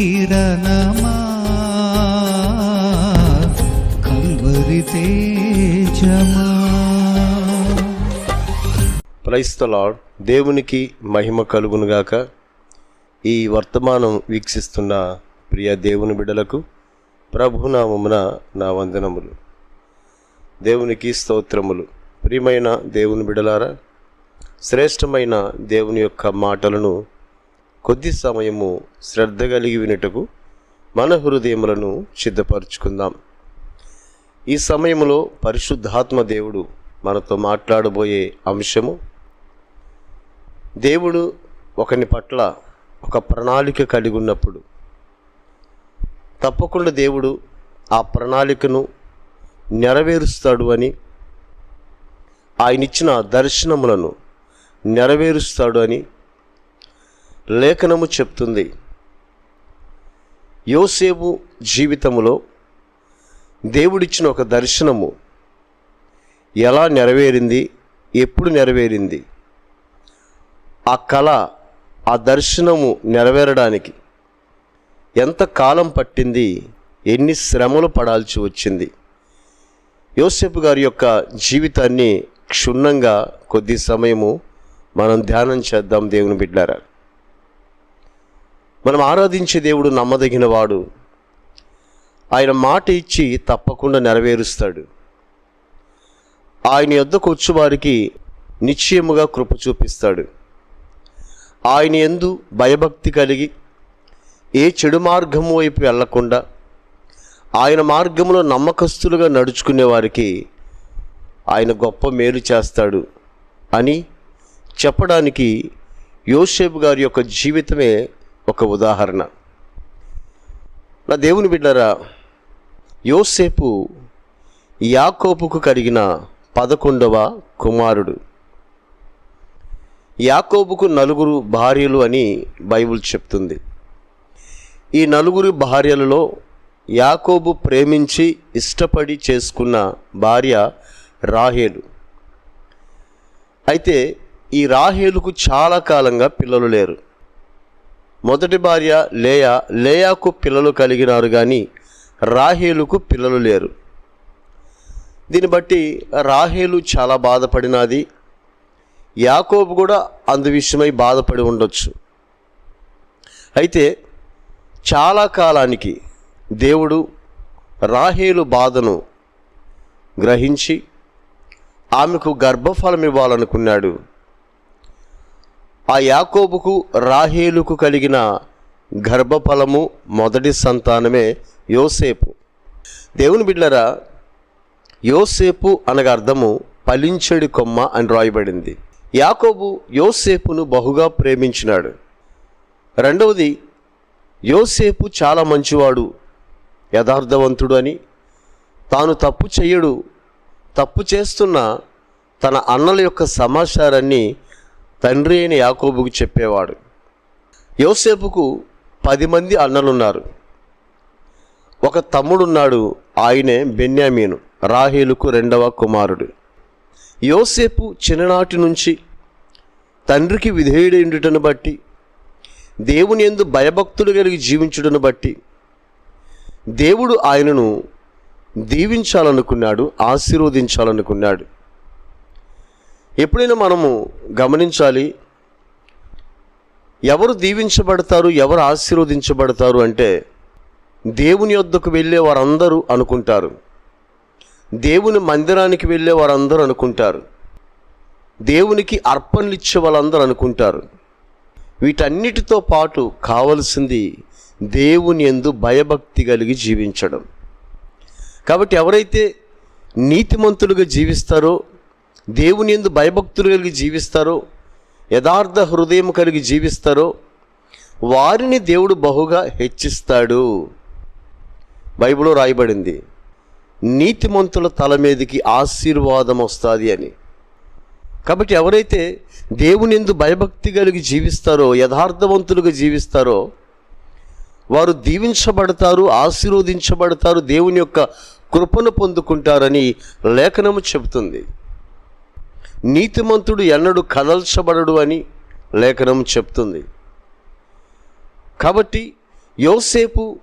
కిరణమా? Calvary తేజమా? క్రైస్తలాడ్ దేవునికి మహిమ కలుగునుగాక ఈ వర్తమానం వీక్షిస్తున్న ప్రియ దేవుని బిడ్డలకు ప్రభునామమున నా వందనములు. దేవునికి స్తోత్రములు. ప్రియమైన దేవుని బిడలారా శ్రేష్టమైన దేవుని యొక్క మాటలను కొద్ది సమయము శ్రద్ధ కలిగి వినుటకు మన హృదయములను సిద్ధపరచుకుందాం. ఈ సమయంలో పరిశుద్ధాత్మ దేవుడు మనతో మాట్లాడబోయే అంశము దేవుడు ఒకని పట్ల ఒక ప్రణాళిక కలిగి ఉన్నప్పుడు తప్పకుండా దేవుడు ఆ ప్రణాళికను నెరవేరుస్తాడు అని ఆయన ఇచ్చిన దర్శనములను నెరవేరుస్తాడు అని లేఖనము చెప్తుంది. యోసేపు జీవితములో దేవుడిచ్చిన ఒక దర్శనము ఎలా నెరవేరింది ఎప్పుడు నెరవేరింది? ఆ కళ ఆ దర్శనము నెరవేరడానికి ఎంత కాలం పట్టింది ఎన్ని శ్రమలు పడాల్సి వచ్చింది? యోసేపు గారి యొక్క జీవితాన్ని క్షుణ్ణంగా కొద్ది సమయము మనం ధ్యానం చేద్దాం దేవుని బిడ్డారా. మనం ఆరాధించే దేవుడు నమ్మదగినవాడు. ఆయన మాట ఇచ్చి తప్పకుండా నెరవేరుస్తాడు. ఆయన యొద్దకు వచ్చేవారికి నిశ్చయముగా కృప చూపిస్తాడు. ఆయన ఎందు భయభక్తి కలిగి ఏ చెడు మార్గము వైపు వెళ్ళకుండా ఆయన మార్గంలో నమ్మకస్తులుగా నడుచుకునే వారికి ఆయన గొప్ప మేలు చేస్తాడు అని చెప్పడానికి యోసేపు గారి యొక్క జీవితమే ఒక ఉదాహరణ. నా దేవుని బిడ్డరా యోసేపు యాకోపుకు కలిగిన పదకొండవ కుమారుడు. యాకోబుకు నలుగురు భార్యలు అని బైబిల్ చెప్తుంది. ఈ నలుగురు భార్యలలో యాకోబు ప్రేమించి ఇష్టపడి చేసుకున్న భార్య రాహేలు. అయితే ఈ రాహేలుకు చాలా కాలంగా పిల్లలు లేరు. మొదటి భార్య లేయా లేయాకు పిల్లలు కలిగినారు కానీ రాహేలుకు పిల్లలు లేరు. దీన్ని బట్టి రాహేలు చాలా బాధపడినది. యాకోబు కూడా అందువిషయమై బాధపడి ఉండొచ్చు. అయితే చాలా కాలానికి దేవుడు రాహేలు బాధను గ్రహించి ఆమెకు గర్భఫలం ఇవ్వాలనుకున్నాడు ఆ యాకోబుకు రాహేలుకు కలిగిన గర్భఫలము మొదటి సంతానమే యోసేపు. దేవుని బిడ్డరా యోసేపు అనగా అర్థము ఫలించడి కొమ్మ అని రాయబడింది. యాకోబు యోసేపును బహుగా ప్రేమించినాడు. రెండవది యోసేపు చాలా మంచివాడు యథార్థవంతుడు అని. తాను తప్పు చెయ్యడు తప్పు చేస్తున్న తన అన్నల యొక్క సమాచారాన్ని తండ్రి అయిన యాకోబుకు చెప్పేవాడు. యోసేపుకు పది మంది అన్నలున్నారు. ఒక తమ్ముడున్నాడు ఆయనే బెన్యామీను రాహేలుకు రెండవ కుమారుడు. యోసేపు చిన్ననాటి నుంచి తండ్రికి విధేయుడైండుటను బట్టి దేవుని ఎందు భయభక్తులు కలిగి జీవించుటను బట్టి దేవుడు ఆయనను దీవించాలనుకున్నాడు ఆశీర్వదించాలనుకున్నాడు. ఎప్పుడైనా మనము గమనించాలి ఎవరు దీవించబడతారు ఎవరు ఆశీర్వదించబడతారు అంటే దేవుని యొద్దకు వెళ్ళే వారందరూ అనుకుంటారు. దేవుని మందిరానికి వెళ్ళే వారందరూ అనుకుంటారు. దేవునికి అర్పణలు ఇచ్చే వాళ్ళందరూ అనుకుంటారు. వీటన్నిటితో పాటు కావలసింది దేవుని ఎందు భయభక్తి కలిగి జీవించడం. కాబట్టి ఎవరైతే నీతిమంతులుగా జీవిస్తారో దేవుని ఎందు భయభక్తులు కలిగి జీవిస్తారో యథార్థ హృదయం కలిగి జీవిస్తారో వారిని దేవుడు బహుగా హెచ్చిస్తాడు. బైబిల్లో రాయబడింది నీతిమంతుల తల మీదకి ఆశీర్వాదం వస్తుంది అని. కాబట్టి ఎవరైతే దేవుని ఎందు భయభక్తి కలిగి జీవిస్తారో యథార్థవంతులుగా జీవిస్తారో వారు దీవించబడతారు ఆశీర్వదించబడతారు దేవుని యొక్క కృపను పొందుకుంటారని లేఖనము చెబుతుంది. నీతిమంతుడు ఎన్నడు కదల్చబడడు అని లేఖనం చెప్తుంది. కాబట్టి యోసేపు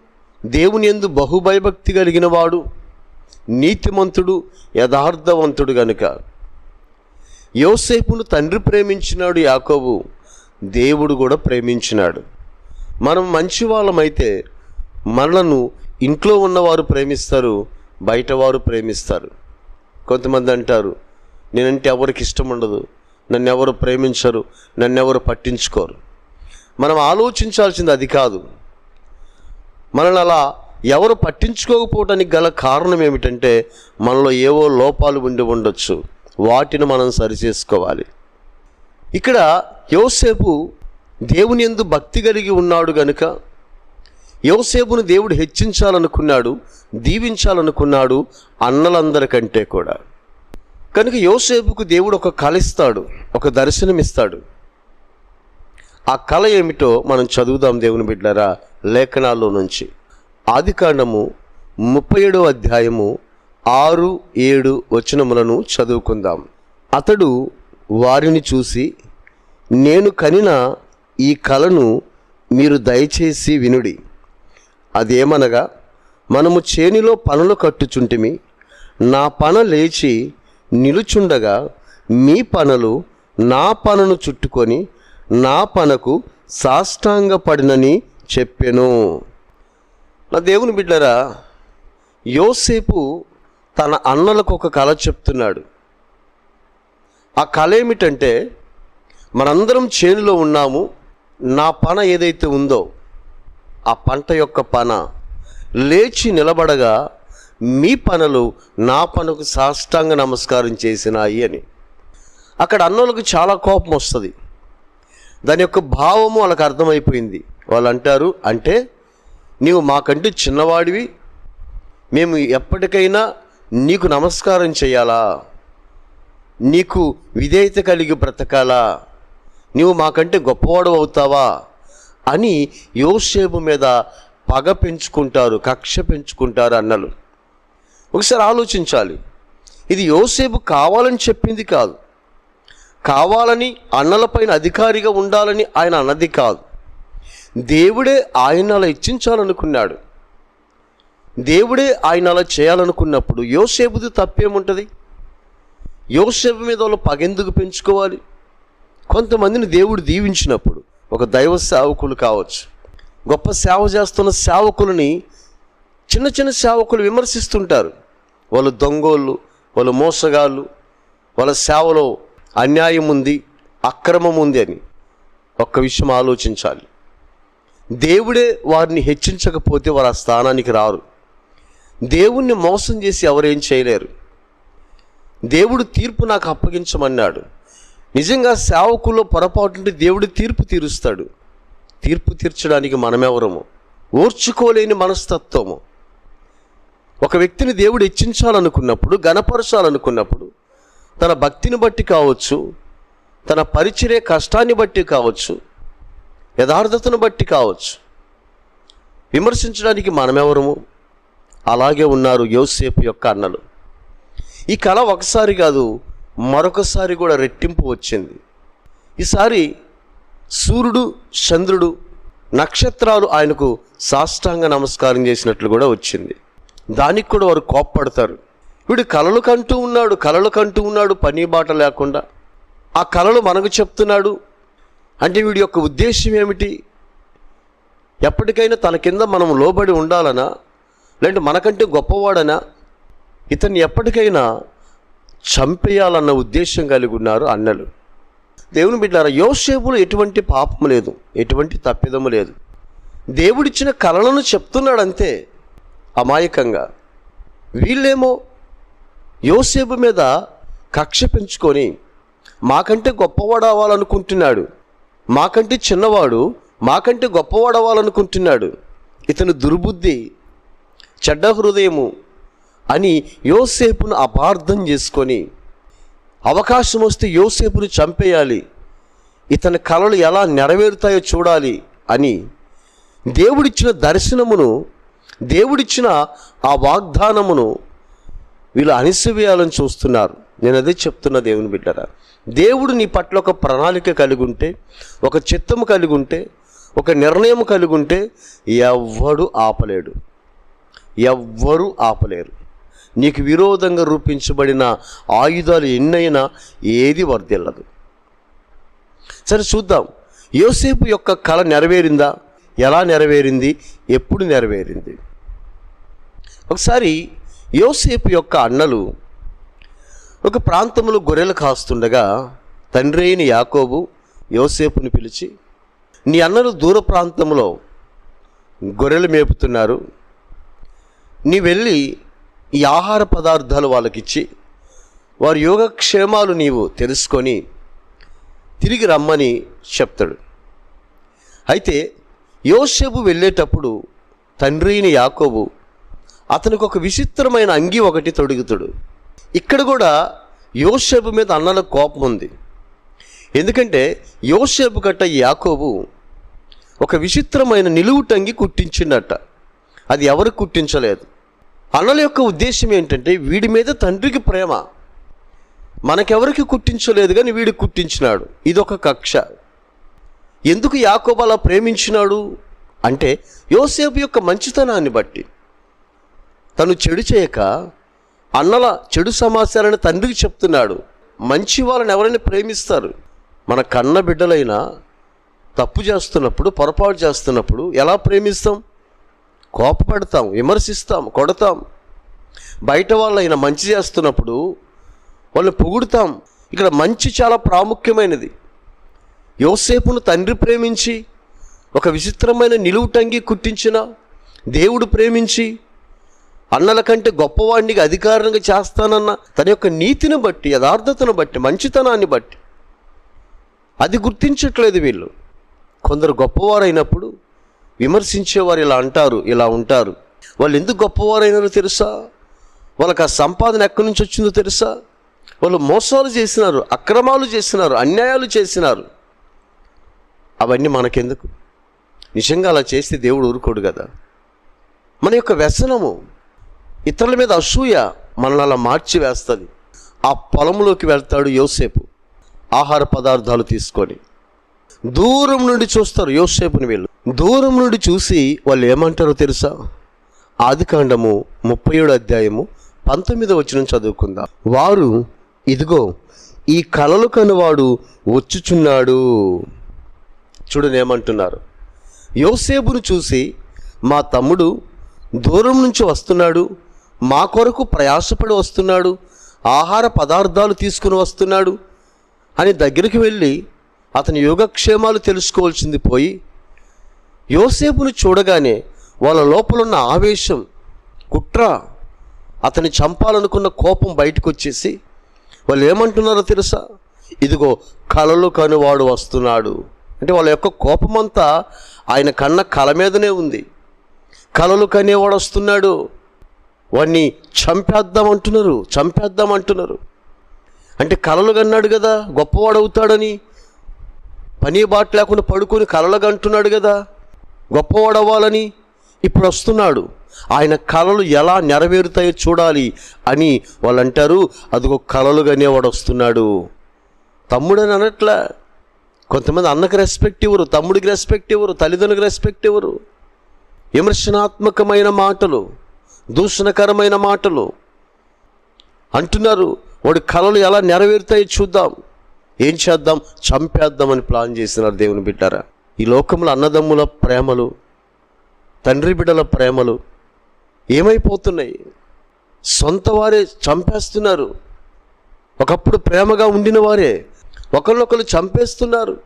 దేవుని ఎందు బహుభయభక్తి కలిగిన వాడు నీతిమంతుడు యథార్థవంతుడు గనుక. యోసేపును తండ్రి ప్రేమించినాడు యాకోబు దేవుడు కూడా ప్రేమించినాడు. మనం మంచి వాళ్ళమైతే మనలను ఇంట్లో ఉన్నవారు ప్రేమిస్తారు బయటవారు ప్రేమిస్తారు. కొంతమంది అంటారు నేనంటే ఎవరికి ఇష్టం ఉండదు. నన్ను ఎవరు ప్రేమించరు నన్ను ఎవరు పట్టించుకోరు. మనం ఆలోచించాల్సింది అది కాదు. మనల్ని అలా ఎవరు పట్టించుకోకపోవడానికి గల కారణం ఏమిటంటే మనలో ఏవో లోపాలు ఉండి ఉండొచ్చు. వాటిని మనం సరిచేసుకోవాలి. ఇక్కడ యోసేపు దేవుని ఎందు భక్తి కలిగి ఉన్నాడు గనుక యోసేపును దేవుడు హెచ్చించాలనుకున్నాడు దీవించాలనుకున్నాడు అన్నలందరికంటే కూడా. కనుక యోసేపుకు దేవుడు ఒక కళ ఇస్తాడు ఒక దర్శనం ఇస్తాడు. ఆ కళ ఏమిటో మనం చదువుదాం దేవుని బిడ్డారా లేఖనాల్లో నుంచి. ఆది కాండము ముప్పై ఏడో అధ్యాయము ఆరు ఏడు వచనములను చదువుకుందాం. అతడు వారిని చూసి నేను కనిన ఈ కళను మీరు దయచేసి వినుడి. అదేమనగా మనము చేనిలో పనులు కట్టుచుంటిమి నా పన లేచి నిలుచుండగా మీ పనులు నా పనను చుట్టుకొని నా పనకు సాష్టాంగపడినని చెప్పెను. నా దేవుని బిడ్డరా యోసేపు తన అన్నలకు ఒక కళ చెప్తున్నాడు. ఆ కళ ఏమిటంటే మనందరం చేనులో ఉన్నాము నా పన ఏదైతే ఉందో ఆ పంట యొక్క పన లేచి నిలబడగా మీ పనులు నా పనుకు సాష్టాంగ నమస్కారం చేసినాయి అని. అక్కడ అన్నోళ్ళకి చాలా కోపం వస్తుంది. దాని యొక్క భావము వాళ్ళకి అర్థమైపోయింది. వాళ్ళు అంటారు అంటే నీవు మాకంటే చిన్నవాడివి. మేము ఎప్పటికైనా నీకు నమస్కారం చేయాలా? నీకు విధేయత కలిగి బ్రతకాలా? నీవు మాకంటే గొప్పవాడు అవుతావా? అని యోసేపు మీద పగ పెంచుకుంటారు కక్ష పెంచుకుంటారు అన్నలు. ఒకసారి ఆలోచించాలి. ఇది యోసేపు కావాలని చెప్పింది కాదు. కావాలని అన్నలపైన అధికారిగా ఉండాలని ఆయన అన్నది కాదు. దేవుడే ఆయన అలా ఇచ్చించాలనుకున్నాడు. దేవుడే ఆయన అలా చేయాలనుకున్నప్పుడు యోసేపుది తప్పేముంటుంది? యోసేపు మీద వాళ్ళు పగెందుకు పెంచుకోవాలి? కొంతమందిని దేవుడు దీవించినప్పుడు ఒక దైవ సేవకులు కావచ్చు. గొప్ప సేవ చేస్తున్న సేవకులని చిన్న చిన్న సేవకులు విమర్శిస్తుంటారు. వాళ్ళు దొంగోళ్ళు వాళ్ళు మోసగాళ్ళు వాళ్ళ సేవలో అన్యాయం ఉంది అక్రమం ఉంది అని ఒక్క విషయం ఆలోచించాలి. దేవుడే వారిని హెచ్చించకపోతే వారు ఆ స్థానానికి రారు. దేవుణ్ణి మోసం చేసి ఎవరేం చేయలేరు. దేవుడు తీర్పు నాకు అప్పగించమన్నాడు. నిజంగా సేవకుల్లో పొరపాటుంటే దేవుడు తీర్పు తీరుస్తాడు. తీర్పు తీర్చడానికి మనమెవరము? ఓర్చుకోలేని మనస్తత్వము. ఒక వ్యక్తిని దేవుడు హెచ్చించాలనుకున్నప్పుడు గణపరచాలనుకున్నప్పుడు తన భక్తిని బట్టి కావచ్చు తన పరిచర్య కష్టాన్ని బట్టి కావచ్చు యథార్థతను బట్టి కావచ్చు. విమర్శించడానికి మనమెవరము? అలాగే ఉన్నారు యోసేపు యొక్క అన్నలు. ఈ కళ ఒకసారి కాదు మరొకసారి కూడా రెట్టింపు వచ్చింది. ఈసారి సూర్యుడు చంద్రుడు నక్షత్రాలు ఆయనకు సాష్టాంగ నమస్కారం చేసినట్లు కూడా వచ్చింది. దానికి కూడా వారు కోప్పడతారు. వీడు కలలు కంటూ ఉన్నాడు కలలు కంటూ ఉన్నాడు పని బాట లేకుండా. ఆ కలలు మనకు చెప్తున్నాడు. అంటే వీడి యొక్క ఉద్దేశం ఏమిటి? ఎప్పటికైనా తన కింద మనం లోబడి ఉండాలనా? లేదంటే మనకంటే గొప్పవాడనా? ఇతన్ని ఎప్పటికైనా చంపేయాలన్న ఉద్దేశం కలిగి ఉన్నారు అన్నలు. దేవుని బిడ్డారా యోసేపులో ఎటువంటి పాపం లేదు ఎటువంటి తప్పిదము లేదు. దేవుడిచ్చిన కళలను చెప్తున్నాడంతే. అమాయకంగా. వీళ్ళేమో యోసేపు మీద కక్ష పెంచుకొని మాకంటే గొప్పవాడు అవ్వాలనుకుంటున్నాడు. మాకంటే చిన్నవాడు మాకంటే గొప్పవాడు అవ్వాలనుకుంటున్నాడు. ఇతను దుర్బుద్ధి చెడ్డ హృదయము అని యోసేపును అపార్థం చేసుకొని అవకాశం వస్తే యోసేపును చంపేయాలి. ఇతని కళలు ఎలా నెరవేరుతాయో చూడాలి అని దేవుడిచ్చిన దర్శనమును దేవుడిచ్చిన ఆ వాగ్దానమును వీళ్ళు అణిసివేయాలని చూస్తున్నారు. నేను అదే చెప్తున్న దేవుని బిడ్డరా. దేవుడు నీ పట్ల ఒక ప్రణాళిక కలిగి ఉంటే ఒక చిత్తము కలిగి ఉంటే ఒక నిర్ణయం కలిగి ఉంటే ఎవ్వడు ఆపలేడు. ఎవ్వరు ఆపలేరు. నీకు విరోధంగా రూపించబడిన ఆయుధాలు ఎన్నైనా ఏది వర్దిల్లదు సరే చూద్దాం. యోసేపు యొక్క కళ నెరవేరిందా? ఎలా నెరవేరింది? ఎప్పుడు నెరవేరింది? ఒకసారి యోసేపు యొక్క అన్నలు ఒక ప్రాంతంలో గొర్రెలు కాస్తుండగా తండ్రి అయిన యాకోబు యోసేపుని పిలిచి నీ అన్నలు దూర ప్రాంతంలో గొర్రెలు మేపుతున్నారు. నీ వెళ్ళి ఈ ఆహార పదార్థాలు వాళ్ళకిచ్చి వారి యోగక్షేమాలు నీవు తెలుసుకొని తిరిగి రమ్మని చెప్తాడు. అయితే యోసేపు వెళ్ళేటప్పుడు తండ్రిని యాకోబు అతనికి ఒక విచిత్రమైన అంగి ఒకటి తొడుగుతుడు. ఇక్కడ కూడా యోసేపు మీద అన్నల కోపం ఉంది. ఎందుకంటే యోసేపు గట్ట యాకోబు ఒక విచిత్రమైన నిలువుటంగి కుట్టించిండట అది ఎవరు కుట్టించలేదు. అన్నల యొక్క ఉద్దేశం ఏంటంటే వీడి మీద తండ్రికి ప్రేమ. మనకెవరికి కుట్టించలేదు కానీ వీడు కుట్టించినాడు. ఇదొక కక్ష. ఎందుకు యాకోబు అలా ప్రేమించినాడు? అంటే యోసేపు యొక్క మంచితనాన్ని బట్టి. తను చెడు చేయక అన్నల చెడు సమాచారాన్ని తండ్రికి చెప్తున్నాడు. మంచి వాళ్ళని ఎవరైనా ప్రేమిస్తారు. మన కన్న బిడ్డలైనా తప్పు చేస్తున్నప్పుడు పొరపాటు చేస్తున్నప్పుడు ఎలా ప్రేమిస్తాం? కోపపడతాం విమర్శిస్తాం కొడతాం. బయట వాళ్ళైనా మంచి చేస్తున్నప్పుడు వాళ్ళని పొగుడుతాం. ఇక్కడ మంచి చాలా ప్రాముఖ్యమైనది. యోసేపును తండ్రి ప్రేమించి ఒక విచిత్రమైన నిలువుటంగి కుట్టించిన దేవుడు ప్రేమించి అన్నల కంటే గొప్పవాడికి అధికారంగా చేస్తానన్న తన యొక్క నీతిని బట్టి యథార్థతను బట్టి మంచితనాన్ని బట్టి. అది గుర్తించట్లేదు వీళ్ళు. కొందరు గొప్పవారైనప్పుడు విమర్శించేవారు ఇలా అంటారు ఇలా ఉంటారు. వాళ్ళు ఎందుకు గొప్పవారైనారో తెలుసా? వాళ్ళకి ఆ సంపాదన ఎక్కడి నుంచి వచ్చిందో తెలుసా? వాళ్ళు మోసాలు చేసినారు అక్రమాలు చేసినారు అన్యాయాలు చేసినారు. అవన్నీ మనకెందుకు? నిజంగా అలా చేస్తే దేవుడు ఊరుకోడు కదా? మన యొక్క వ్యసనము ఇతరుల మీద అసూయ మనల్ని అలా మార్చి వేస్తుంది. ఆ పొలంలోకి వెళ్తాడు యోసేపు. ఆహార పదార్థాలు తీసుకొని. దూరం నుండి చూస్తారు యోసేపుని వీళ్ళు. దూరం నుండి చూసి వాళ్ళు ఏమంటారో తెలుసా? ఆదికాండము ముప్పై ఏడు అధ్యాయము పంతొమ్మిది వచ్చిన చదువుకుందాం. వారు ఇదిగో ఈ కలలు కనువాడు వచ్చుచున్నాడు. చూడనేమంటున్నారు? యోసేపును చూసి మా తమ్ముడు దూరం నుంచి వస్తున్నాడు మా కొరకు ప్రయాసపడి వస్తున్నాడు ఆహార పదార్థాలు తీసుకుని వస్తున్నాడు అని దగ్గరికి వెళ్ళి అతని యోగక్షేమాలు తెలుసుకోవాల్సింది పోయి యోసేపును చూడగానే వాళ్ళ లోపలున్న ఆవేశం కుట్ర అతని చంపాలనుకున్న కోపం బయటకు వచ్చేసి వాళ్ళు ఏమంటున్నారో తెలుసా? ఇదిగో కలలు కనువాడు వస్తున్నాడు. అంటే వాళ్ళ యొక్క కోపమంతా ఆయన కన్న కల మీదనే ఉంది. కళలు కనేవాడు వస్తున్నాడు. వాడిని చంపేద్దాం అంటున్నారు చంపేద్దాం అంటున్నారు. అంటే కళలు కన్నాడు కదా గొప్పవాడు అవుతాడని. పని బాట లేకుండా పడుకొని కళలుగా అంటున్నాడు కదా గొప్పవాడు అవ్వాలని ఇప్పుడు వస్తున్నాడు. ఆయన కళలు ఎలా నెరవేరుతాయో చూడాలి అని వాళ్ళు అంటారు అదిగో కళలు కనేవాడు వస్తున్నాడు. తమ్ముడని అనట్లా కొంతమంది అన్నకి రెస్పెక్ట్ ఇవ్వరు తమ్ముడికి రెస్పెక్ట్ ఇవ్వరు తల్లిదండ్రులకు రెస్పెక్ట్ ఇవ్వరు. విమర్శనాత్మకమైన మాటలు దూషణకరమైన మాటలు. అంటున్నారు వాడి కళలు ఎలా నెరవేరుతాయో చూద్దాం. ఏం చేద్దాం? చంపేద్దామని ప్లాన్ చేసినారు దేవుని బిడ్డారా. ఈ లోకంలో అన్నదమ్ముల ప్రేమలు తండ్రి బిడ్డల ప్రేమలు ఏమైపోతున్నాయి? సొంత వారే చంపేస్తున్నారు. ఒకప్పుడు ప్రేమగా ఉండిన వారే ఒకరినొకరు చంపేస్తున్నారు.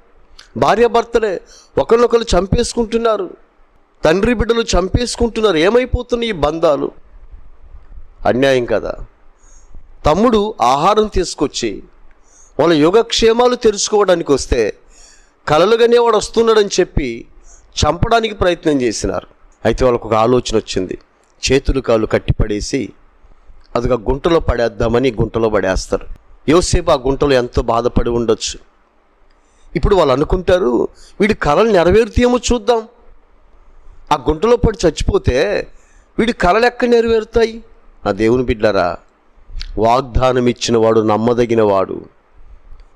భార్యాభర్తలే ఒకరినొకరు చంపేసుకుంటున్నారు. తండ్రి బిడ్డలు చంపేసుకుంటున్నారు. ఏమైపోతున్న ఈ బంధాలు? అన్యాయం కదా. తమ్ముడు ఆహారం తీసుకొచ్చి వాళ్ళ యోగక్షేమాలు తెలుసుకోవడానికి వస్తే కలలుగానే వాడు వస్తున్నాడని చెప్పి చంపడానికి ప్రయత్నం చేసినారు. అయితే వాళ్ళకు ఒక ఆలోచన వచ్చింది. చేతులు కాళ్ళు కట్టిపడేసి అదిగా గుంటలో పడేద్దామని గుంటలో పడేస్తారు. యోసేపు ఆ గుంటలో ఎంతో బాధపడి ఉండొచ్చు. ఇప్పుడు వాళ్ళు అనుకుంటారు వీడి కళలు నెరవేరుతాయేమో చూద్దాం. ఆ గుంటలో పడి చచ్చిపోతే వీడి కళలు ఎక్కడ నెరవేరుతాయి? ఆ దేవుని బిడ్డరా వాగ్దానం ఇచ్చినవాడు నమ్మదగినవాడు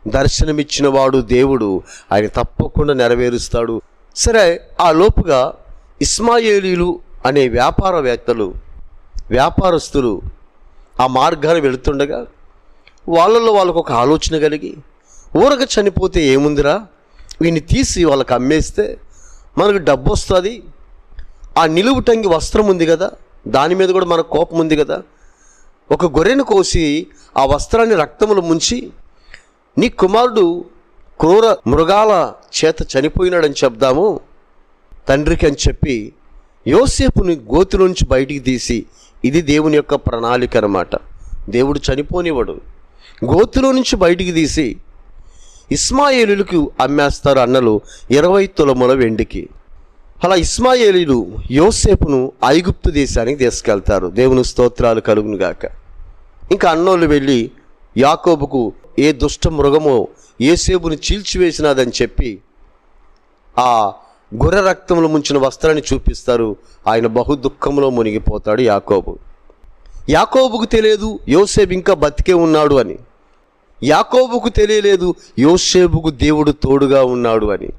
దర్శనమిచ్చినవాడు దేవుడు ఆయన తప్పకుండా నెరవేరుస్తాడు. సరే ఆ లోపుగా ఇస్మాయేలీలు అనే వ్యాపారవేత్తలు వ్యాపారస్తులు ఆ మార్గాన్ని వెళుతుండగా వాళ్ళలో వాళ్ళకు ఒక ఆలోచన కలిగి ఊరక చనిపోతే ఏముందిరా? వీని తీసి వాళ్ళకి అమ్మేస్తే మనకు డబ్బు వస్తుంది. ఆ నిలువుటంగి వస్త్రం ఉంది కదా దాని మీద కూడా మనకు కోపం ఉంది కదా. ఒక గొర్రెను కోసి ఆ వస్త్రాన్ని రక్తములు ముంచి నీ కుమారుడు క్రూర మృగాల చేత చనిపోయినాడని చెప్దాము. తండ్రికి అని చెప్పి యోసేపుని గోతిలోంచి బయటికి తీసి ఇది దేవుని యొక్క ప్రణాళిక అన్నమాట. దేవుడు చనిపోనివాడు గోతిలో నుంచి బయటికి తీసి ఇస్మాయేలులకు అమ్మేస్తారు అన్నలు ఇరవై తులముల వెండికి. అలా ఇస్మాయేలీలు యోసేపును ఐగుప్తు దేశానికి తీసుకెళ్తారు. దేవుని స్తోత్రాలు కలుగునుగాక ఇంకా అన్నోళ్ళు వెళ్ళి యాకోబుకు ఏ దుష్ట మృగమో ఏసేపుని చీల్చివేసినాదని చెప్పి ఆ గుర్ర రక్తంలో ముంచిన వస్త్రాన్ని చూపిస్తారు. ఆయన బహు దుఃఖంలో మునిగిపోతాడు యాకోబు. యాకోబుకు తెలియదు యోసేపు ఇంకా బతికే ఉన్నాడు అని. యాకోబుకు తెలియలేదు యోసేపుకు దేవుడు తోడుగా ఉన్నాడు అని.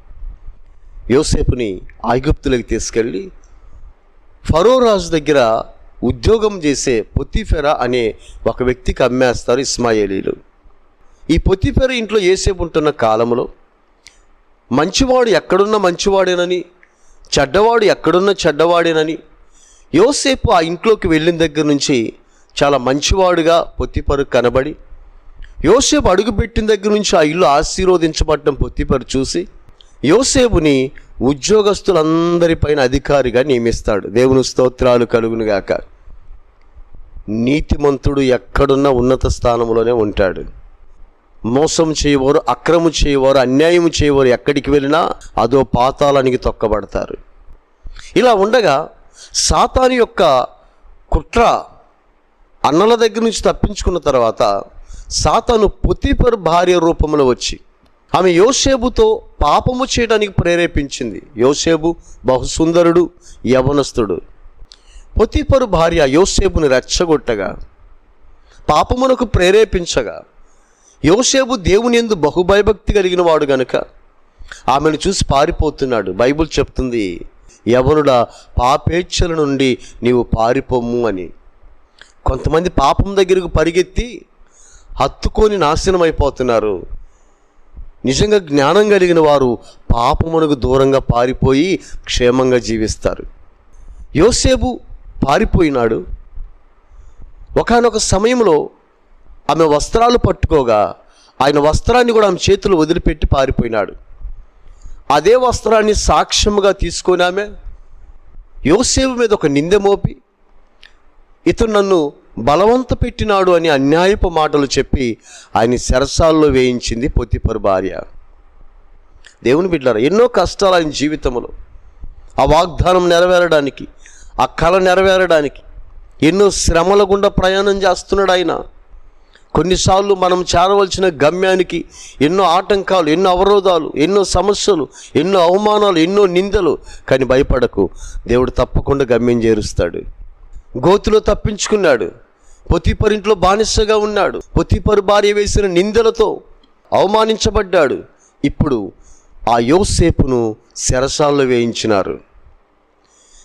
యోసేపుని ఐగుప్తులకు తీసుకెళ్ళి ఫరో రాజు దగ్గర ఉద్యోగం చేసే పొత్తిఫెర అనే ఒక వ్యక్తికి అమ్మేస్తారు ఇస్మాయేలీలు. ఈ పొత్తిఫెర ఇంట్లో ఏసేపు ఉంటున్న కాలంలో మంచివాడు ఎక్కడున్న మంచివాడేనని చెడ్డవాడు ఎక్కడున్న చెడ్డవాడేనని యోసేపు ఆ ఇంట్లోకి వెళ్ళిన దగ్గర నుంచి చాలా మంచివాడుగా పొత్తిపరు కనబడి యోసేపు అడుగుపెట్టిన దగ్గర నుంచి ఆ ఇల్లు ఆశీర్వదించబడ్డం పొత్తిపరు చూసి యోసేపుని ఉద్యోగస్తులందరిపైన అధికారిగా నియమిస్తాడు. దేవుని స్తోత్రాలు కలుగునుగాక. నీతిమంతుడు ఎక్కడున్న ఉన్నత స్థానంలోనే ఉంటాడు. మోసం చేయవారు అక్రమం చేయవారు అన్యాయం చేయవారు ఎక్కడికి వెళ్ళినా అదో పాతాళానికి తొక్కబడతారు. ఇలా ఉండగా సాతాను యొక్క కుట్ర అన్నల దగ్గర నుంచి తప్పించుకున్న తర్వాత సాతాను పొతిపర్ భార్య రూపంలో వచ్చి ఆమె యోసేబుతో పాపము చేయడానికి ప్రేరేపించింది. యోసేబు బహుసుందరుడు యవనస్తుడు. పొతిపరు భార్య యోసేబుని రెచ్చగొట్టగా పాపమునకు ప్రేరేపించగా యోసేబు దేవుని ఎందు బహుభయభక్తి కలిగిన వాడు గనుక ఆమెను చూసి పారిపోతున్నాడు. బైబిల్ చెప్తుంది యవనుడ పాపేచ్ఛల నుండి నీవు పారిపోము అని. కొంతమంది పాపం దగ్గరకు పరిగెత్తి హత్తుకొని నాశనం అయిపోతున్నారు నిజంగా జ్ఞానం కలిగిన వారు పాపమునకు దూరంగా పారిపోయి క్షేమంగా జీవిస్తారు. యోసేపు పారిపోయినాడు. ఒకానొక సమయంలో ఆమె వస్త్రాలు పట్టుకోగా ఆయన వస్త్రాన్ని కూడా ఆమె చేతులు వదిలిపెట్టి పారిపోయినాడు. అదే వస్త్రాన్ని సాక్ష్యముగా తీసుకొని ఆమె యోసేపు మీద ఒక నిందె మోపి ఇతను నన్ను బలవంత పెట్టినాడు అని అన్యాయపు మాటలు చెప్పి ఆయన శరసాల్లో వేయించింది పొత్తిపరు భార్య. దేవుని బిడ్డారు ఎన్నో కష్టాలు ఆయన జీవితంలో. ఆ వాగ్దానం నెరవేరడానికి ఆ కళ నెరవేరడానికి ఎన్నో శ్రమల గుండా ప్రయాణం చేస్తున్నాడు ఆయన. కొన్నిసార్లు మనం చేరవలసిన గమ్యానికి ఎన్నో ఆటంకాలు ఎన్నో అవరోధాలు ఎన్నో సమస్యలు ఎన్నో అవమానాలు ఎన్నో నిందలు కానీ భయపడకు. దేవుడు తప్పకుండా గమ్యం చేరుస్తాడు. గోతులో తప్పించుకున్నాడు. పొతిపరింట్లో బానిసగా ఉన్నాడు. పొతిపరు భార్య వేసిన నిందలతో అవమానించబడ్డాడు. ఇప్పుడు ఆ యోసేపును శరసాల్లో వేయించినారు.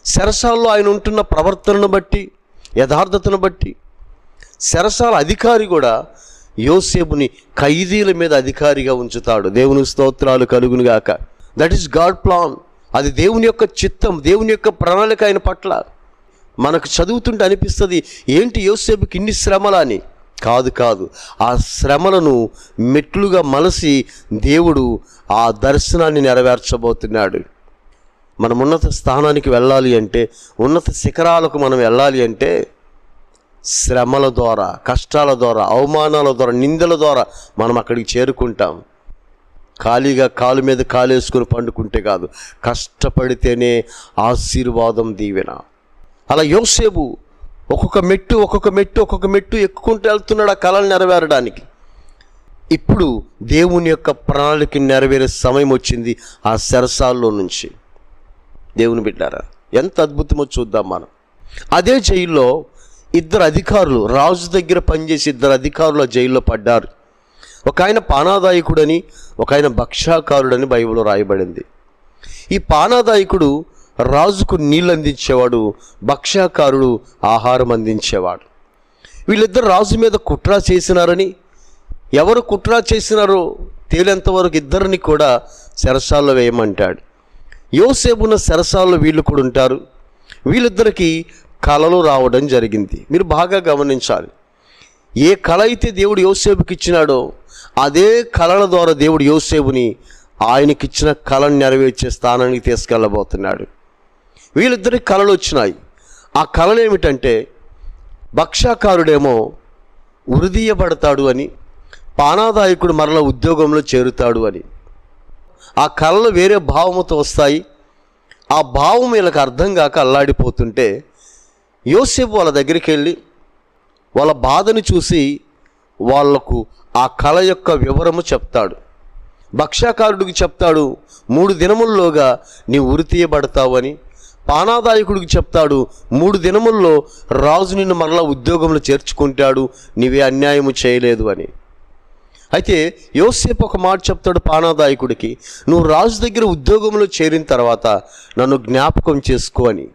శరసాల్లో ఆయన ఉంటున్న ప్రవర్తనను బట్టి యథార్థతను బట్టి సెరసాల అధికారి కూడా యోసేపుని ఖైదీల మీద అధికారిగా ఉంచుతాడు. దేవుని స్తోత్రాలు కలుగునుగాక దట్ ఈస్ గాడ్ ప్లాన్ అది దేవుని యొక్క చిత్తం దేవుని యొక్క ప్రణాళిక ఆయన పట్ల. మనకు చదువుతుంటే అనిపిస్తుంది ఏంటి యోసేపుకి ఇన్ని శ్రమలా అని? కాదు కాదు. ఆ శ్రమలను మెట్లుగా మలసి దేవుడు ఆ దర్శనాన్ని నెరవేర్చబోతున్నాడు. మనం ఉన్నత స్థానానికి వెళ్ళాలి అంటే ఉన్నత శిఖరాలకు మనం వెళ్ళాలి అంటే శ్రమల ద్వారా కష్టాల ద్వారా అవమానాల ద్వారా నిందల ద్వారా మనం అక్కడికి చేరుకుంటాం. ఖాళీగా కాలు మీద కాలేసుకుని పండుకుంటే కాదు కష్టపడితేనే ఆశీర్వాదం దీవెన. అలా యోసేపు ఒక్కొక్క మెట్టు ఒక్కొక్క మెట్టు ఒక్కొక్క మెట్టు ఎక్కుకుంటూ వెళ్తున్నాడు ఆ కళలు నెరవేరడానికి. ఇప్పుడు దేవుని యొక్క ప్రణాళిక నెరవేరే సమయం వచ్చింది ఆ శరసాల్లో నుంచి. దేవుని బిడ్డారా ఎంత అద్భుతమో చూద్దాం మనం. అదే జైల్లో ఇద్దరు అధికారులు రాజు దగ్గర పనిచేసి ఇద్దరు అధికారులు జైల్లో పడ్డారు. ఒక ఆయన పానాదాయకుడని ఒక ఆయన భక్షాకారుడని బైబిల్లో రాయబడింది. ఈ పానాదాయకుడు రాజుకు నీళ్ళు అందించేవాడు భక్ష్యాకారుడు ఆహారం అందించేవాడు. వీళ్ళిద్దరు రాజు మీద కుట్ర చేసినారని ఎవరు కుట్ర చేసినారో తేలేంతవరకు ఇద్దరిని కూడా సెరసాల్లో వేయమంటాడు. యోసేపున్న సెరసాల్లో వీళ్ళు కూడా ఉంటారు. వీళ్ళిద్దరికి కళలు రావడం జరిగింది. మీరు బాగా గమనించాలి. ఏ కళ అయితే దేవుడు యోసేపుకి ఇచ్చినాడో అదే కళల ద్వారా దేవుడు యోసేపుని ఆయనకిచ్చిన కళను నెరవేర్చే స్థానానికి తీసుకెళ్ళబోతున్నాడు. వీళ్ళిద్దరికి కళలు వచ్చినాయి. ఆ కళలు ఏమిటంటే భక్ష్యాకారుడేమో ఉరిదీయబడతాడు అని పానాదాయకుడు మరల ఉద్యోగంలో చేరుతాడు అని. ఆ కళలు వేరే భావముతో వస్తాయి. ఆ భావం వీళ్ళకి అర్థం కాక అల్లాడిపోతుంటే యోసేపు వాళ్ళ దగ్గరికి వెళ్ళి వాళ్ళ బాధను చూసి వాళ్ళకు ఆ కళ యొక్క వివరము చెప్తాడు. భక్ష్యాకారుడికి చెప్తాడు మూడు దినముల్లోగా నీ ఉరి తీయబడతావని పానాదాయకుడికి చెప్తాడు మూడు దినముల్లో రాజు నిన్ను మరలా ఉద్యోగంలో చేర్చుకుంటాడు నీవే అన్యాయము చేయలేదు అని. అయితే యోసేపు ఒక మాట చెప్తాడు పానాదాయకుడికి నువ్వు రాజు దగ్గర ఉద్యోగంలో చేరిన తర్వాత నన్ను జ్ఞాపకం చేసుకో అని.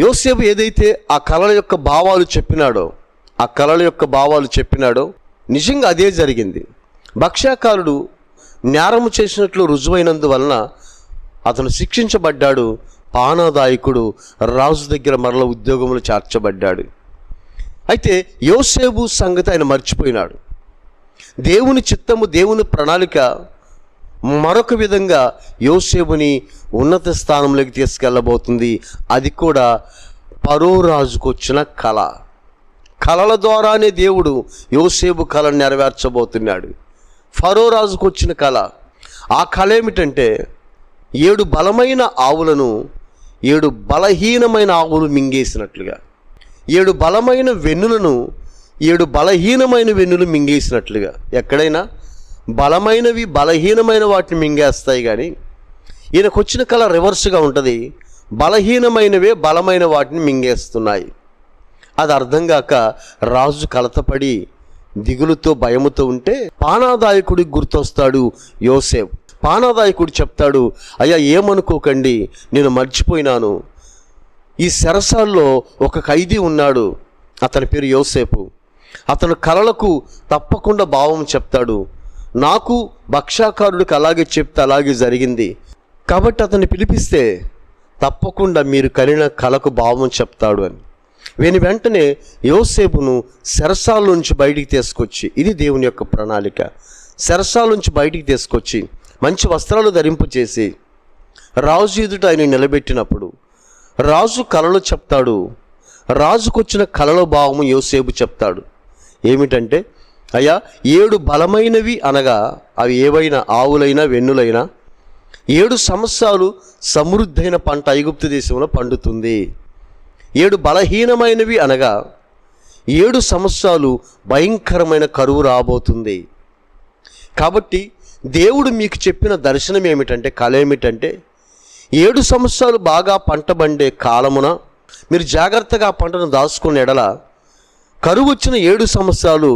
యోసేపు ఏదైతే ఆ కళల యొక్క భావాలు చెప్పినాడో ఆ కళల యొక్క భావాలు చెప్పినాడో నిజంగా అదే జరిగింది. భక్ష్యాకారుడు నేరము చేసినట్లు రుజువైనందువలన అతను శిక్షించబడ్డాడు పానాదాయకుడు రాజు దగ్గర మరల ఉద్యోగంలో చేర్చబడ్డాడు. అయితే యోసేపు సంగతి ఆయన మర్చిపోయినాడు. దేవుని చిత్తము దేవుని ప్రణాళిక మరొక విధంగా యోసేపుని ఉన్నత స్థానంలోకి తీసుకెళ్ళబోతుంది. అది కూడా పరో రాజుకు వచ్చిన కళ. కళల ద్వారానే దేవుడు యోసేపు కళను నెరవేర్చబోతున్నాడు. ఫరో రాజుకు వచ్చిన కళ. ఆ కళ ఏమిటంటే ఏడు బలమైన ఆవులను ఏడు బలహీనమైన ఆవులు మింగేసినట్లుగా. ఏడు బలమైన వెన్నులను ఏడు బలహీనమైన వెన్నులు మింగేసినట్లుగా. ఎక్కడైనా బలమైనవి బలహీనమైన వాటిని మింగేస్తాయి కానీ ఈయనకు వచ్చిన కళ రివర్స్గా ఉంటుంది. బలహీనమైనవే బలమైన వాటిని మింగేస్తున్నాయి. అది అర్థం కాక రాజు కలతపడి దిగులుతో భయముతో ఉంటే పానాదాయకుడికి గుర్తొస్తాడు యోసేఫ్ పానాదాయకుడు చెప్తాడు అయ్యా ఏమనుకోకండి నేను మర్చిపోయినాను. ఈ సెరసాల్లో ఒక ఖైదీ ఉన్నాడు అతని పేరు యోసేపు. అతను కలలకు తప్పకుండా భావం చెప్తాడు. నాకు భక్షాకారుడికి అలాగే చెప్తే అలాగే జరిగింది. కాబట్టి అతన్ని పిలిపిస్తే తప్పకుండా మీరు కలిగిన కళకు భావం చెప్తాడు అని. వీని వెంటనే యోసేపును శరసాల నుంచి బయటికి తీసుకొచ్చి ఇది దేవుని యొక్క ప్రణాళిక. శరసాల నుంచి బయటికి తీసుకొచ్చి మంచి వస్త్రాలు ధరింపు చేసి రాజు ఎదుట ఆయన నిలబెట్టినప్పుడు రాజు కళలు చెప్తాడు. రాజుకొచ్చిన కళలో భావము యోసేపు చెప్తాడు. ఏమిటంటే అయ్యా ఏడు బలమైనవి అనగా అవి ఏవైనా ఆవులైనా వెన్నులైనా ఏడు సంవత్సరాలు సమృద్ధైన పంట ఐగుప్తు దేశంలో పండుతుంది. ఏడు బలహీనమైనవి అనగా ఏడు సంవత్సరాలు భయంకరమైన కరువు రాబోతుంది. కాబట్టి దేవుడు మీకు చెప్పిన దర్శనం ఏమిటంటే కళ ఏమిటంటే ఏడు సంవత్సరాలు బాగా పంట పండే కాలమున మీరు జాగ్రత్తగా పంటను దాచుకున్న ఎడల కరువు వచ్చిన ఏడు సంవత్సరాలు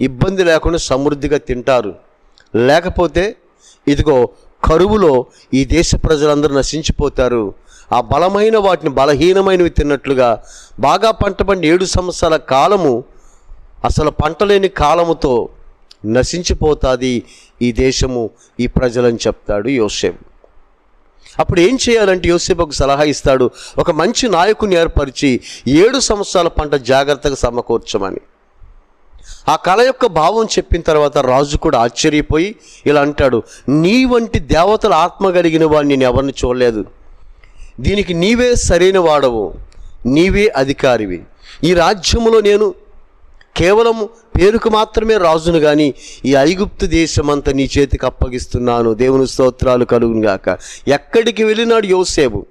ఇబ్బంది లేకుండా సమృద్ధిగా తింటారు. లేకపోతే ఇదిగో కరువులో ఈ దేశ ప్రజలందరూ నశించిపోతారు. ఆ బలమైన వాటిని బలహీనమైనవి తిన్నట్లుగా బాగా పంట పండి ఏడు సంవత్సరాల కాలము అసలు పంట లేని కాలముతో నశించిపోతుంది ఈ దేశము ఈ ప్రజలని చెప్తాడు యోసేపు. అప్పుడు ఏం చేయాలంటే యోసేపు ఒక సలహా ఇస్తాడు. ఒక మంచి నాయకుని ఏర్పరిచి ఏడు సంవత్సరాల పంట జాగ్రత్తగా సమకూర్చమని. ఆ కళ యొక్క భావం చెప్పిన తర్వాత రాజు కూడా ఆశ్చర్యపోయి ఇలా అంటాడు నీ వంటి దేవతల ఆత్మ కలిగిన వాడిని నేను ఎవరిని చూడలేదు. దీనికి నీవే సరైన వాడవు నీవే అధికారివి. ఈ రాజ్యములో నేను కేవలం పేరుకు మాత్రమే రాజును కానీ ఈ ఐగుప్తు దేశమంతా నీ చేతికి అప్పగిస్తున్నాను. దేవుని స్తోత్రాలు కలుగునుగాక. ఎక్కడికి వెళ్ళినాడు యోసేపు?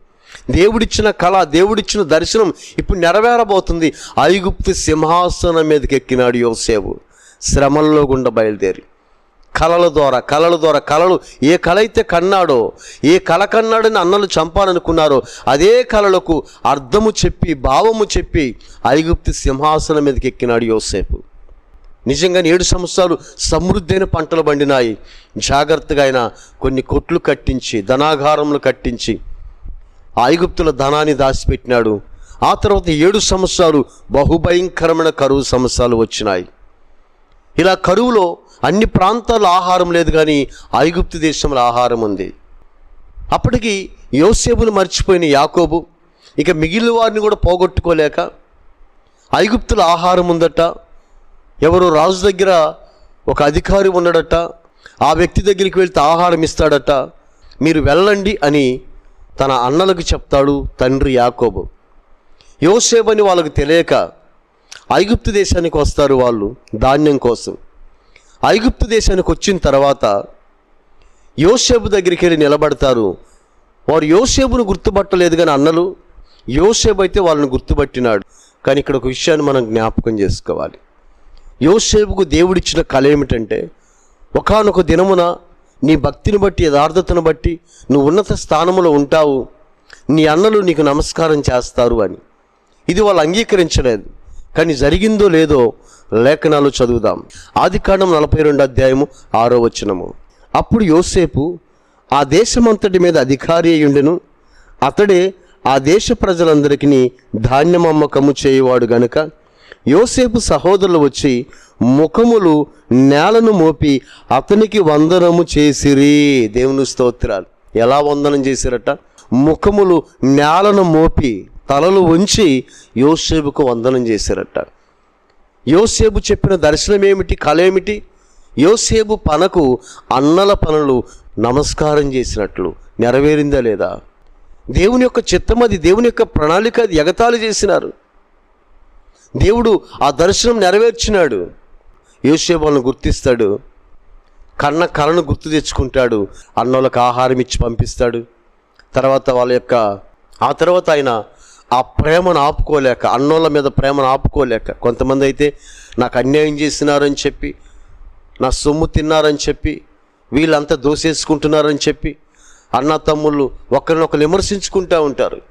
దేవుడిచ్చిన కళ దేవుడిచ్చిన దర్శనం ఇప్పుడు నెరవేరబోతుంది. ఐగుప్తు సింహాసనం మీదకి ఎక్కినాడు యోసేపు. శ్రమల్లో గుండా బయలుదేరి. కళల ద్వారా కళల ద్వారా కళలు ఏ కళ అయితే కన్నాడో ఏ కళ కన్నాడని అన్నలు చంపాలనుకున్నారో అదే కళలకు అర్థము చెప్పి భావము చెప్పి ఐగుప్తి సింహాసనం మీదకి ఎక్కినాడు యోసేపు. నిజంగానే ఏడు సంవత్సరాలు సమృద్ధైన పంటలు పండినాయి. జాగ్రత్తగా ఆయన కొన్ని కొట్లు కట్టించి ధనాగారములు కట్టించి ఐగుప్తుల ధనాన్ని దాచిపెట్టినాడు. ఆ తర్వాత ఏడు సంవత్సరాలు బహుభయంకరమైన కరువు సంవత్సరాలు వచ్చినాయి. ఇలా కరువులో అన్ని ప్రాంతాల్లో ఆహారం లేదు కానీ ఐగుప్తు దేశంలో ఆహారం ఉంది. అప్పటికి యోసేపును మర్చిపోయిన యాకోబు ఇక మిగిలిన వారిని కూడా పోగొట్టుకోలేక ఐగుప్తుల ఆహారం ఉందట. ఎవరో రాజు దగ్గర ఒక అధికారి ఉన్నాడట. ఆ వ్యక్తి దగ్గరికి వెళ్తే ఆహారం ఇస్తాడట. మీరు వెళ్ళండి అని తన అన్నలకు చెప్తాడు తండ్రి యాకోబు. యోసేపు అని వాళ్ళకు తెలియక ఐగుప్తు దేశానికి వస్తారు వాళ్ళు ధాన్యం కోసం. ఐగుప్తు దేశానికి వచ్చిన తర్వాత యోసేపు దగ్గరికి వెళ్ళి నిలబడతారు. వారు యోసేపును గుర్తుపట్టలేదు కానీ అన్నలు యోసేపు అయితే వాళ్ళని గుర్తుపట్టినాడు. కానీ ఇక్కడ ఒక విషయాన్ని మనం జ్ఞాపకం చేసుకోవాలి. యోసేపుకు దేవుడిచ్చిన కళ ఏమిటంటే ఒకానొక దినమున నీ భక్తిని బట్టి యథార్థతను బట్టి నువ్వు ఉన్నత స్థానంలో ఉంటావు. నీ అన్నలు నీకు నమస్కారం చేస్తారు అని. ఇది వాళ్ళు అంగీకరించలేదు. కానీ జరిగిందో లేదో లేఖనాలు చదువుదాం. ఆది కాండం నలభై రెండు అధ్యాయము ఆరో వచనము. అప్పుడు యోసేపు ఆ దేశమంతటి మీద అధికారి అయ్యుండెను అతడే ఆ దేశ ప్రజలందరికీ ధాన్యం అమ్మకము చేయవాడు గనుక యోసేపు సహోదరులు వచ్చి ముఖములు నేలను మోపి అతనికి వందనము చేసిరి. దేవుని స్తోత్రాలు. ఎలా వందనం చేసిరట? ముఖములు నేలను మోపి తలలు ఉంచి యోసేపుకు వందనం చేశారట యోసేపు చెప్పిన దర్శనం ఏమిటి కళ ఏమిటి యోసేపు పనకు అన్నల పనులు నమస్కారం చేసినట్లు. నెరవేరిందా లేదా? దేవుని యొక్క చిత్తం అది దేవుని యొక్క ప్రణాళిక అది ఎగతాళి చేసినారు. దేవుడు ఆ దర్శనం నెరవేర్చినాడు. యోసేపు గుర్తిస్తాడు. కన్న కళను గుర్తు తెచ్చుకుంటాడు. అన్నోళ్ళకి ఆహారం ఇచ్చి పంపిస్తాడు. తర్వాత వాళ్ళ యొక్క ఆ తర్వాత ఆయన ఆ ప్రేమను ఆపుకోలేక అన్నోళ్ళ మీద ప్రేమను ఆపుకోలేక కొంతమంది అయితే నాకు అన్యాయం చేసినారని చెప్పి నా సొమ్ము తిన్నారని చెప్పి వీళ్ళంతా దోసేసుకుంటున్నారని చెప్పి అన్న తమ్ముళ్ళు ఒకరినొకరు విమర్శించుకుంటూ ఉంటారు.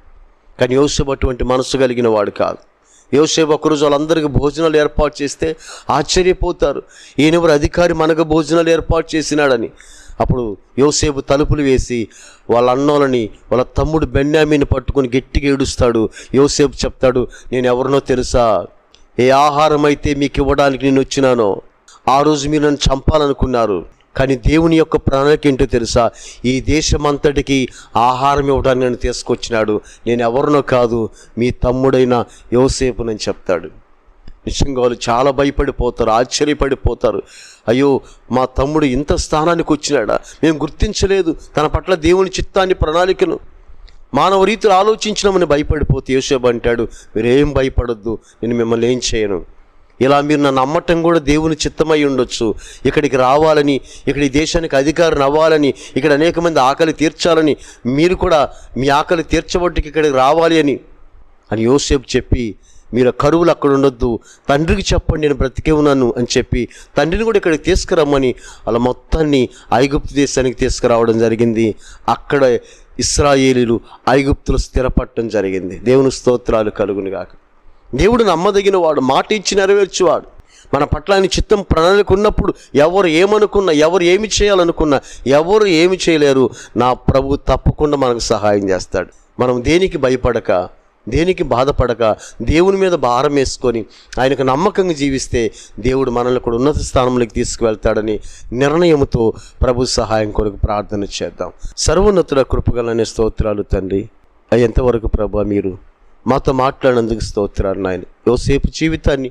కానీ యోసేపు అటువంటి మనసు కలిగిన వాడు కాదు. యోసేపు ఒకరోజు వాళ్ళందరికీ భోజనాలు ఏర్పాటు చేస్తే ఆశ్చర్యపోతారు. ఈయనెవరు అధికారి మనకు భోజనాలు ఏర్పాటు చేసినాడని. అప్పుడు యోసేపు తలుపులు వేసి వాళ్ళ అన్నోళ్ళని వాళ్ళ తమ్ముడు బెన్యామీని పట్టుకొని గట్టిగా ఏడుస్తాడు. యోసేపు చెప్తాడు నేను ఎవరినో తెలుసా? ఏ ఆహారం అయితే మీకు ఇవ్వడానికి నేను వచ్చినానో ఆ రోజు మీరు నన్ను చంపాలనుకున్నారు. కానీ దేవుని యొక్క ప్రణాళిక ఏంటో తెలుసా? ఈ దేశమంతటికి ఆహారం ఇవ్వడానికి నేను తీసుకొచ్చినాడు. నేను ఎవరినో కాదు మీ తమ్ముడైన యోసేపునని చెప్తాడు. నిజంగా వాళ్ళు చాలా భయపడిపోతారు ఆశ్చర్యపడిపోతారు. అయ్యో మా తమ్ముడు ఇంత స్థానానికి వచ్చినాడా? మేము గుర్తించలేదు తన పట్ల దేవుని చిత్తాన్ని ప్రణాళికను. మానవ రీతిలో ఆలోచించినామని భయపడిపోతే యోసేపు అంటాడు మీరేం భయపడొద్దు నేను మిమ్మల్ని ఏం చేయను. ఇలా మీరు నన్ను నమ్మటం కూడా దేవుని చిత్తమై ఉండొచ్చు. ఇక్కడికి రావాలని ఇక్కడ ఈ దేశానికి అధికారం అవ్వాలని ఇక్కడ అనేక మంది ఆకలి తీర్చాలని మీరు కూడా మీ ఆకలి తీర్చబట్టుకి ఇక్కడికి రావాలి అని. అని యోసేపు చెప్పి మీరు కరువులు అక్కడ ఉండొద్దు. తండ్రికి చెప్పండి నేను బ్రతికే ఉన్నాను అని చెప్పి తండ్రిని కూడా ఇక్కడికి తీసుకురమ్మని వాళ్ళ మొత్తాన్ని ఐగుప్తు దేశానికి తీసుకురావడం జరిగింది. అక్కడ ఇస్రాయేలీలు ఐగుప్తులు స్థిరపడటం జరిగింది. దేవుని స్తోత్రాలు కలుగునుగాక. దేవుడు నమ్మదగిన వాడు మాట ఇచ్చి నెరవేర్చువాడు. మన పట్ల ఆయన చిత్తం ప్రణాళిక ఉన్నప్పుడు ఎవరు ఏమనుకున్నా ఎవరు ఏమి చేయాలనుకున్నా ఎవరు ఏమి చేయలేరు. నా ప్రభు తప్పకుండా మనకు సహాయం చేస్తాడు. మనం దేనికి భయపడక దేనికి బాధపడక దేవుని మీద భారం వేసుకొని ఆయనకు నమ్మకంగా జీవిస్తే దేవుడు మనల్ని కూడా ఉన్నత స్థానంలోకి తీసుకువెళ్తాడని నిర్ణయంతో ప్రభు సహాయం కొరకు ప్రార్థన చేద్దాం. సర్వోన్నతుల కృపగలనే స్తోత్రాలు తండ్రి. ఎంతవరకు ప్రభు మీరు మాతో మాట్లాడినందుకు స్తోత్రాలు నాయన. యోసేపు జీవితాన్ని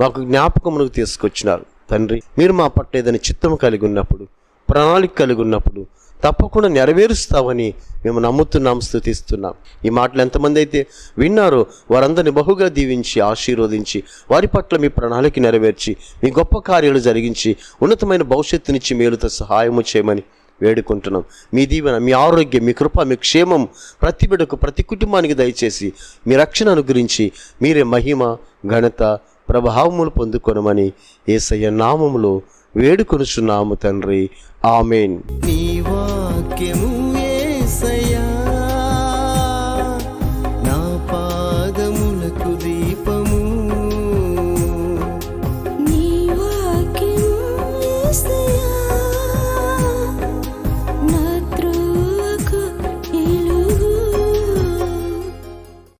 మాకు జ్ఞాపకమునకు తీసుకొచ్చినారు. తండ్రి మీరు మా పట్ల ఏదైనా చిత్తం కలిగి ఉన్నప్పుడు ప్రణాళిక కలిగి ఉన్నప్పుడు తప్పకుండా నెరవేరుస్తామని మేము నమ్ముతున్నాం స్థుతిస్తున్నాం ఈ మాటలు ఎంతమంది అయితే విన్నారో వారందరిని బహుగా దీవించి ఆశీర్వదించి వారి పట్ల మీ ప్రణాళిక నెరవేర్చి మీ గొప్ప కార్యాలు జరిగించి ఉన్నతమైన భవిష్యత్తునిచ్చి మేలుతో సహాయము చేయమని వేడుకుంటున్నాం. మీ దీవెన మీ ఆరోగ్యం మీ కృప మీ క్షేమం ప్రతి బిడ్డకు ప్రతి కుటుంబానికి దయచేసి మీ రక్షణ అనుగ్రహించి మీరే మహిమ ఘనత ప్రభావములు పొందుకొనమని ఏసయ్య నామములో వేడుకొనుచున్నాము తండ్రి. ఆమెన్. నీ వాక్యము